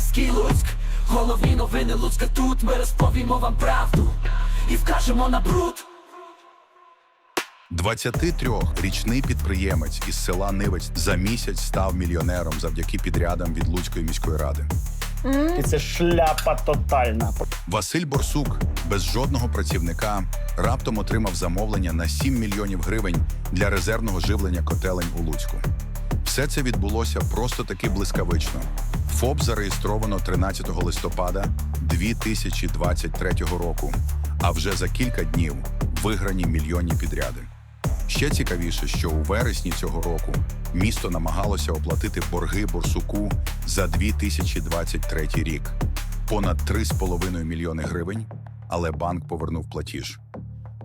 Міліонерський Луцьк, головні новини Луцька тут. Ми розповімо вам правду і вкажемо на бруд. 23-річний підприємець із села Нивець за місяць став мільйонером завдяки підрядам від Луцької міської ради. І це шляпа тотальна. Василь Борсук без жодного працівника раптом отримав замовлення на 7 мільйонів гривень для резервного живлення котелень у Луцьку. Все це відбулося просто таки блискавично. ФОП зареєстровано 13 листопада 2023 року, а вже за кілька днів виграні мільйонні підряди. Ще цікавіше, що у вересні цього року місто намагалося оплатити борги Борсуку за 2023 рік понад 3,5 мільйони гривень, але банк повернув платіж.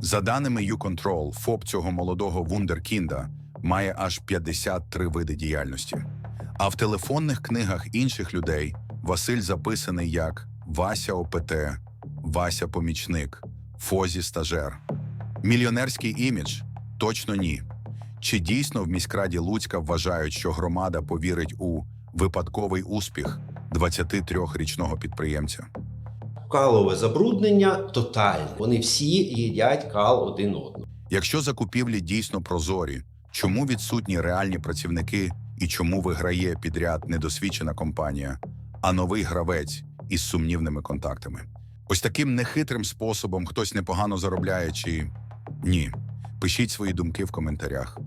За даними YouControl, ФОП цього молодого вундеркінда має аж 53 види діяльності. А в телефонних книгах інших людей Василь записаний як Вася ОПТ, Вася Помічник, Фозі Стажер. Мільйонерський імідж? Точно ні. Чи дійсно в міськраді Луцька вважають, що громада повірить у випадковий успіх 23-річного підприємця? Калове забруднення тотальне. Вони всі їдять кал один одного. Якщо закупівлі дійсно прозорі, чому відсутні реальні працівники і чому виграє підряд недосвідчена компанія, а новий гравець із сумнівними контактами? Ось таким нехитрим способом хтось непогано заробляє чи ні? Пишіть свої думки в коментарях.